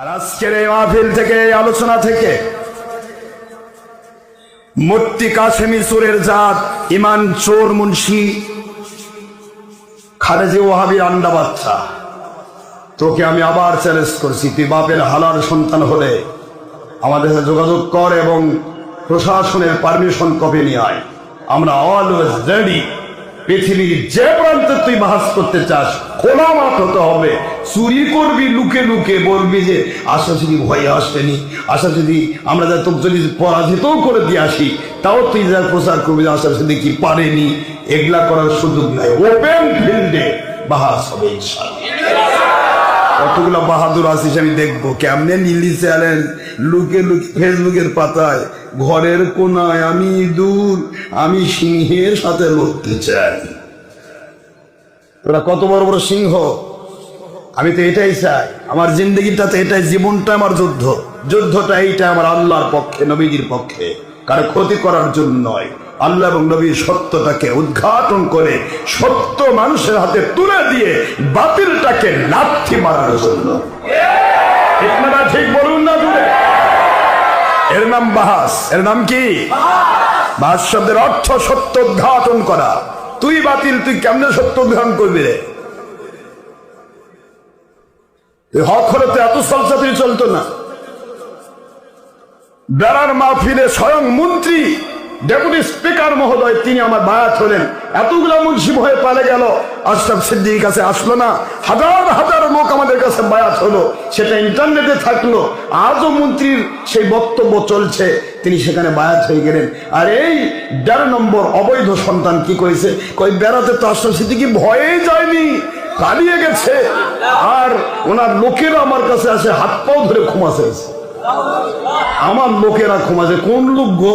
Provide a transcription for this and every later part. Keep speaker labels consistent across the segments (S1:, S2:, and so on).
S1: আর আজকের এই মাহফিল থেকে আলোচনা থেকে মূর্তি কাশেমি সুরের জাত ইমান চোর মুন্সি খারেজি ওহাবি আন্ডা বাচ্চা। তোকে আমি আবার চ্যালেঞ্জ করছি, তুই বাপের হালার সন্তান হলে আমাদের সাথে যোগাযোগ কর এবং প্রশাসনের পারমিশন কপি নিয়ে আয়। আমরা অলওয়েজ রেডি পৃথিবীর যে প্রান্তে তুই মাহাজ করতে চাস, খোলা মাঠ হতে হবে। চুরি করবি, লুকে লুকে বলবি যে, আশা যদি ভয়ে আসেনি, আশা যদি আমরা যা তোর যদি পরাজিতও করে দিয়ে আসি, তাও তুই যা প্রচার করবি আশা যদি কি পারেনি, এগুলা করার সুযোগ নাই। ওপেন ফিল্ডে বাহাস হবে ইনশাল্লাহ কতগুলো বাহাদুর আছিস আমি দেখব। কেমনে নীলি চ্যালেঞ্জ লুকে লুকে, ফেসবুকের পাতায়, ঘরের কোনায় আমি দূর আমি সিংহের সাথে লড়তে চাই। তোরা কত বড় বড় সিংহ? আমি তো এটাই চাই। আমার জিন্দগিটা তো এটাই, জীবনটা আমার যুদ্ধ। যুদ্ধটা এইটা আমার আল্লাহর পক্ষে, নবীজির পক্ষে। কারও ক্ষতি করার জন্য নয়। আল্লাহ এবং নবীর সত্যটাকে উদ্ঘাটন করে সত্য মানুষের হাতে তুলে দিয়ে বাতিলটাকে লাথি মারার জন্য। ঠিক ঠিক বলুন না এর নাম বাহাস। এর নাম কি? বাহাস শব্দের অর্থ সত্য উদ্ঘাটন করা। তুই বাতিল, তুই কেমনে সত্য উদ্ঘাটন করবি রে? তুই হক চলতো না। বেড়ার মাহফিলে স্বয়ং মন্ত্রী ডেপুটি স্পিকার মহোদয়, তিনি আমার বায়াত হলেন এতগুলো মুন্সি ভয়ে পালে গেল, আশরাফ সিদ্দিকির কাছে আসলো না। হাজার হাজার লোক আমাদের কাছে বায়াত হলো সেটা ইন্টারনেটে থাকল। আজও মন্ত্রীর সেই বক্তব্য চলছে, তিনি সেখানে বায়াত হয়ে গেলেন। আর এই দেড় নম্বর অবৈধ সন্তান কি করেছে? কই, বেড়াতে তো আশরাফ সিদ্দিকি ভয়ে যায়নি, পালিয়ে গেছে। আর ওনার লোকেরা আমার কাছে আসে হাত পাও ধরে ক্ষমা আমার লোকেরা ক্ষমাছে কোন লোক গো?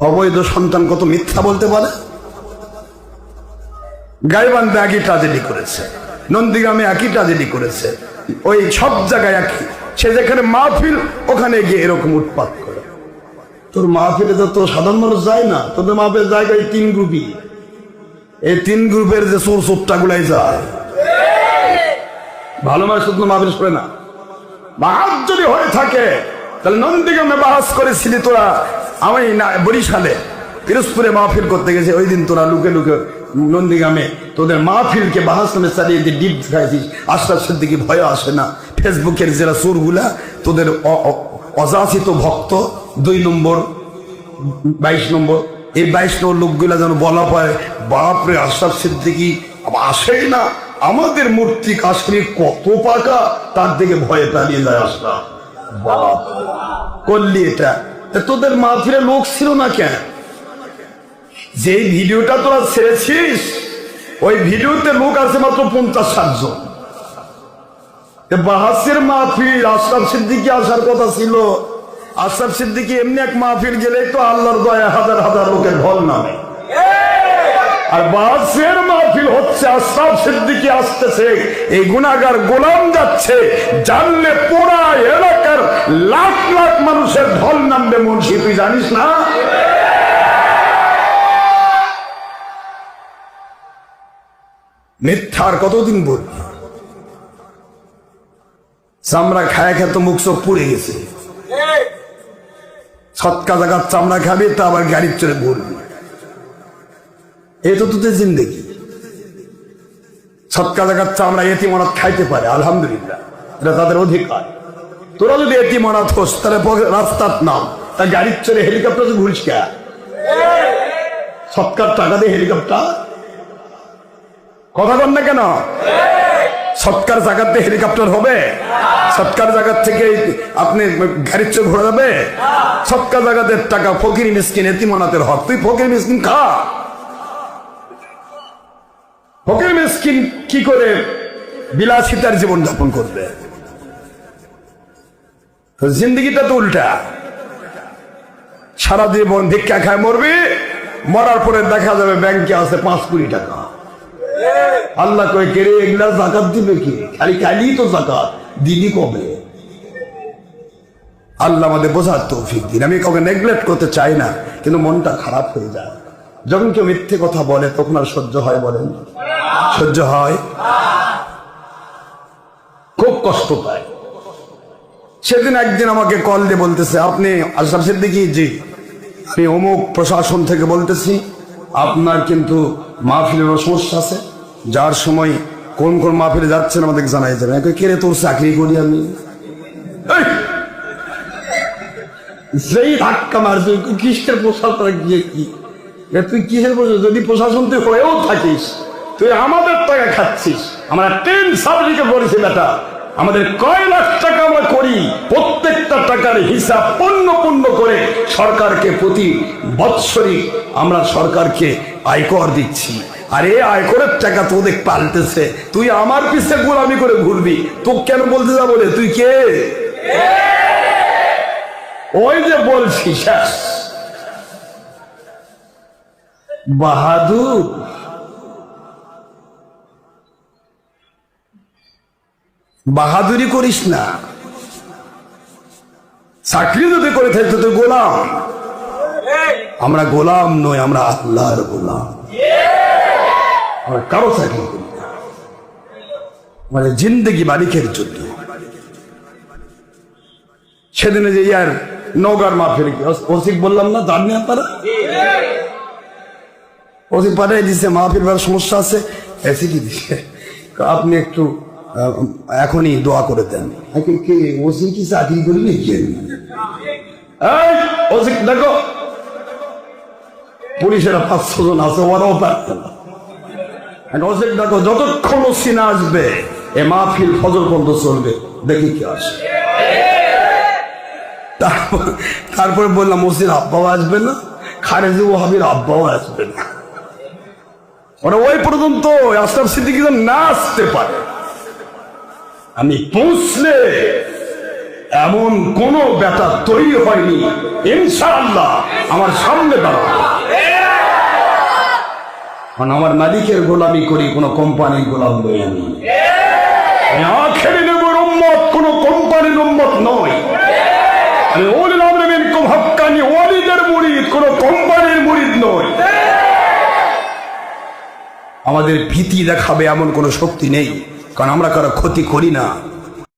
S1: অবৈধ সন্তান কত মিথ্যা বলতে পারে? গাইবান্ধে একই ট্রাজেডি করেছে। নন্দীগ্রামে একই ট্রাজেডি করেছে। ওই সব জায়গায় একই। সে যেখানে মাহফিল, ওখানে গিয়ে এরকম উৎপাত করে। তোর মাহফিলে তো তোর সাধারণ মানুষ যায় না। তোদের মাহফিল জায়গায় তিন গ্রুপই। এই তিন গ্রুপের যে সোর সোপটা গুলাই যায়। ভালো মানুষ শুধু মাহফিল করে না। বাহাজ যদি হয়ে থাকে। তাহলে নন্দীগ্রামে বাহাস করেছিলি তোরা। আমি না, বরিশালে, পিরোজপুরে মাহফিল করতে গেছে ওই দিন তোরা লুকে লুকে নন্দীগ্রামে তোদের মাহফিলকে বাহাস নামে চালিয়ে দিয়ে ডিপ খাইছিস আশরাফ সিদ্দিকি ভয় আসে না। ফেসবুকের যারা সুরগুলা, তোদের অযাচিত ভক্ত, দুই নম্বর, বাইশ নম্বর, এই বাইশ নম্বর লোকগুলা যেন বলা পায় বাপরে, আশরাফ সিদ্দিকি আসেই না। আমাদের মূর্তি কাশ্মীর কত পাকা, তার দিকে ভয়ে পালিয়ে যায় আশরাফ। বাপ, করলি এটা। তোদের মাহফিলে লোক ছিল না কেন? যে ভিডিওটা তোরা ছেড়েছিস, ওই ভিডিওতে লোক আছে মাত্র পঞ্চাশ ষাট জন। বাহাসের মাহফিল, আশরাফ সিদ্দিকি আসার কথা ছিল। আশরাফ সিদ্দিকি এমনি এক মাহফিল গেলে তো আল্লাহর দয়া হাজার হাজার লোকের ঢল নামে। আর বাসের মাহফিল হচ্ছে, আশরাফ সিদ্দিকি আসতেছে, এই গুনাগার গোলাম যাচ্ছে, জানলে পুরা এলাকার লাখ লাখ মানুষের ঢল নামবে মুন্সি, তুই জানিস না? মিথ্যার কতদিন বলবি? চামড়া খায় খেত মুখ চোখ পুড়ে গেছে। ছটকা জায়গার চামড়া খাবি, তা আবার গাড়ির চড়ে ঘুরবি এ তো তোদের জিন্দগি। ছটকা জায়গার চামড়া এটি মনাত খাইতে পারে, আলহামদুলিল্লাহ। এটা তাদের অধিকার। তোরা যদি এটি মনাত হোস, তাহলে রাস্তার নাম। তা গাড়ির চড়ে হেলিকপ্টার ঘুরিস কে? সৎকার টাকা দিয়ে হেলিকপ্টার। কথা বল না কেন? সৎকার জায়গাতে হেলিকপ্টার হবে? সৎকার জায়গার থেকে আপনি গাড়ির চোখ ঘোরা যাবে? সৎকার জায়গাতে টাকা ফকির মিসকিন এতিমানাতের হক। তুই ফকির মিসকিন খা। ফকির মিসকিন কি করে বিলাসিতার জীবন যাপন করবে? জিন্দগিটা তো উল্টা। সারা জীবন ভিক্ষা খায় মরবি, মরার পরে দেখা যাবে ব্যাংকে আছে পাঁচ কোটি টাকা। আল্লাহ কয়ে কেড়ে এগুলা জাকাত দিবে কি? খালি খালি তো জাকাত দিদি কবে? আল্লাহ আমাদের বোঝার তৌফিক দিন। আমি কাউকে নেগলেক্ট করতে চাই না, কিন্তু মনটা খারাপ হয়ে যায়। যখন কেউ মিথ্যে কথা বলে, তখন আর সহ্য হয় বলেন। সহ্য হয়? খুব কষ্ট সেদিন একদিন আমাকে কল দিয়ে বলতেছে, আপনি আশরাফ সিদ্দিকি? জি। আমি অমুক প্রশাসন থেকে বলতেছি, আপনার কিন্তু মাহফিলেরও সমস্যা আছে। যার সময় কোন কোন মাহফিলে যাচ্ছেন আমাদেরকে জানাই যাবে কে রে তোর চাকরি করি আমি? যেই ধাক্কা মারছে কিসের প্রশাসন গিয়ে কি? তুই কিসের যদি প্রশাসন তুই হয়েও থাকিস, তুই আমাদের টাকা খাচ্ছিস। আমরা টেন সাবজেক্টে পড়েছি, বেটা। আমাদের কয় লাখ টাকা আমরা করি, প্রত্যেকটা টাকার হিসাব পণ্য পণ্য করে সরকারকে প্রতি বৎসরিক আমরা সরকারকে আয়কর দিচ্ছি। আর এই আয়করের টাকা তোদের পাল্টেছে। তুই আমার পিছে গোলামি করে ঘুরবি। তো কেন বলতে যাব রে? তুই কে? ওই যে বলছি, শেষ। বাহাদুর বাহাদুরি করিস না। চাকরি যদি করে থাকতো তুই গোলাম। আমরা গোলাম নই, আমরা আল্লাহর গোলাম। আমরা কারও চাকরি করি না। আমাদের জিন্দগি মালিকের জন্য। সেদিনে যে ইয়ার নৌকার মাফের কি ওসিক বললাম না, জাননি আপনারা? ওসিক পাঠাই দিছে মাহফির বেড়ার সমস্যা আছে এসি কি দিছে। আপনি একটু এখনই দোয়া করে দেন। কে ওসি কি চাকরি করবি কে? দেখো। পুলিশেরা পাঁচশো জন আছে ওরাও পারত না। দেখো যতক্ষণ ওসি না আসবে এ মাহফিল ফজর পর্যন্ত চলবে। দেখি কি আসে। তারপর তারপরে বললাম ওসির আব্বাও আসবে না খারেজি ওহাবির আব্বাও আসবে না। ওরা ওই পর্যন্ত আশরাফ সিদ্দিকি না আসতে পারে। আমি পৌঁছলে এমন কোন ব্যাটা তৈরি হয়নি। ইনশাআল্লাহ আমার সামনে দাঁড়াবে আমার মালিকের গোলামি করি, কোন কোম্পানির গোলাম নই আমি। কোন কোম্পানির নয় কোন কোম্পানির নয় আমাদের ভীতি দেখাবে এমন কোন শক্তি নেই। কারণ আমরা কারও ক্ষতি করি না।